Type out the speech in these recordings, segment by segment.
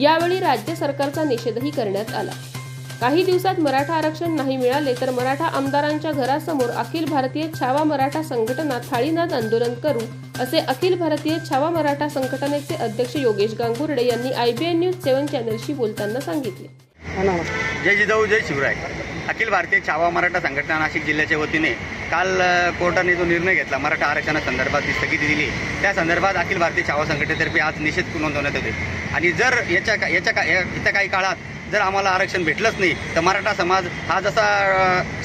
यावेळी राज्य सरकारचा निषेधही करण्यात आला. काही दिवसात मराठा आरक्षण नाही मिळाले तर मराठा आमदारांच्या घरासमोर अखिल भारतीय छावा मराठा संघटना थाळीनाद आंदोलन करू असे अखिल भारतीय छावा मराठा संघटनेचे अध्यक्ष योगेश गांगुर्डे यांनी आयबीएन न्यूज सेवन चॅनलशी बोलताना सांगितले. जय जिजाऊ जय शिवराय. अखिल भारतीय छावा मराठा संघटना नाशिक जिल्ह्याच्या वतीने काल कोर्टाने जो निर्णय घेतला मराठा आरक्षणासंदर्भात जी स्थगिती दिली. त्या संदर्भात अखिल भारतीय छावा संघटनेतर्फे आज निषेध नोंदवण्यात होते आणि जर याच्या का- याच्या का- याच्या काही काळात जर आम्हाला आरक्षण भेटलंच नाही तर मराठा समाज हा जसा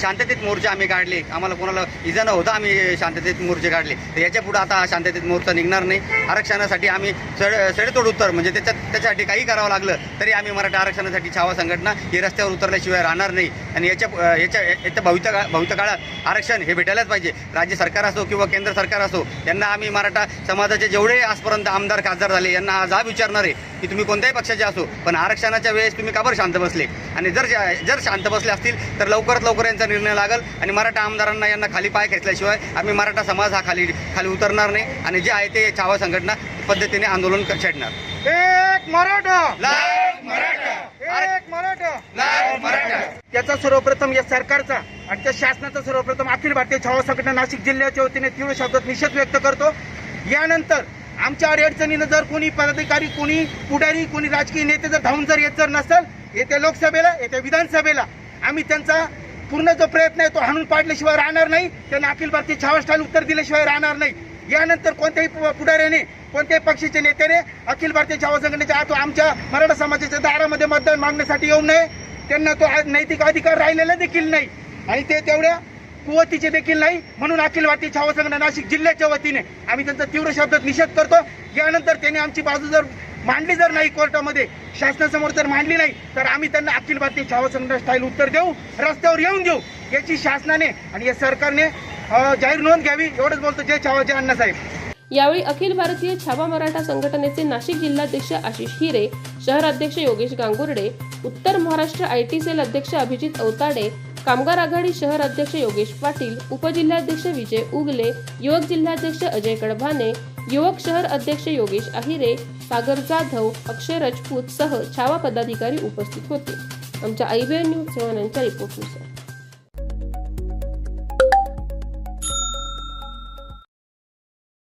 शांततेत मोर्चे आम्ही काढले आम्हाला कोणाला इजा न होता आम्ही शांततेत मोर्चे काढले. तर याच्यापुढे आता हा शांततेत मोर्चा निघणार नाही. आरक्षणासाठी आम्ही सड सडेतोड उत्तर म्हणजे त्याच्यात त्याच्यासाठी काही करावं लागलं तरी आम्ही मराठा आरक्षणासाठी छावा संघटना ही रस्त्यावर उतरल्याशिवाय राहणार नाही. आणि याच्या याच्या याच्या येत्या भविष्य भविष्य काळात आरक्षण हे भेटायलाच पाहिजे. राज्य सरकार असो किंवा केंद्र सरकार असो यांना आम्ही मराठा समाजाचे जेवढे आजपर्यंत आमदार खासदार झाले यांना हा जाब विचारणार आहे की तुम्ही कोणत्याही पक्षाचे असो पण आरक्षणाच्या वेळेस तुम्ही का बरं शांत बसले. आणि जर जर शांत बसले असतील तर लवकरात लवकर यांचा निर्णय लागल. आणि मराठा आमदारांना यांना खाली पाय खेचल्याशिवाय आम्ही मराठा समाज हा खाली खाली उतरणार नाही. आणि जे आहे ते छावा संघटना पद्धतीने आंदोलन छेडणार. एक मराठा! एक मराठा! त्याचा सर्वप्रथम या सरकारचा आणि त्या शासनाचा सर्वप्रथम अखिल भारतीय छावा संघटना नाशिक जिल्ह्याच्या वतीने तीव्र शब्दात निषेध व्यक्त करतो. यानंतर आमच्या अडचणीनं जर कोणी पदाधिकारी कोणी पुढारी कोणी राजकीय नेते जर धावून जर येत जर नसेल येत्या लोकसभेला येत्या विधानसभेला आम्ही त्यांचा पूर्ण जो प्रयत्न आहे तो हाणून पाडल्याशिवाय राहणार नाही. त्यांना अखिल भारतीय छावा उत्तर दिल्याशिवाय राहणार नाही. यानंतर कोणत्याही पु- पुढाऱ्याने कोणत्याही पक्षाच्या नेत्याने अखिल भारतीय छावा संघटनेच्या आत आमच्या मराठा समाजाच्या दारामध्ये मतदान मागण्यासाठी येऊ नये. त्यांना तो नैतिक अधिकार राहिलेला देखील नाही. आणि ते तेवढ्या कुवतीचे देखील नाही. म्हणून अखिल भारतीय छावा संघटना नाशिक जिल्ह्याच्या वतीने आम्ही त्यांचा तीव्र शब्दात निषेध करतो. यानंतर त्यांनी आमची बाजू जर मांडली जर नाही कोर्टामध्ये शासनासमोर जर मांडली नाही तर आम्ही त्यांना अखिल भारतीय छावा संघटना स्टाईल उत्तर देऊ रस्त्यावर येऊन देऊ याची शासनाने आणि या सरकारने जाहीर नोंद घ्यावी एवढंच बोलतो जय छावा जय अण्णासाहेब यावेळी अखिल भारतीय छावा मराठा संघटनेचे नाशिक जिल्हाध्यक्ष आशिष हिरे शहर अध्यक्ष योगेश गांगुर्डे उत्तर महाराष्ट्र आय टी सेल अध्यक्ष अभिजित औताडे कामगार आघाडी शहर अध्यक्ष योगेश पाटील उपजिल्हाध्यक्ष विजय उगले युवक जिल्हाध्यक्ष अजय कडभाने युवक शहर अध्यक्ष योगेश आहिरे सागर जाधव अक्षय राजपूत सह छावा पदाधिकारी उपस्थित होते. आमच्या आयबीएन न्यूज सेवानांच्या रिपोर्टनुसार.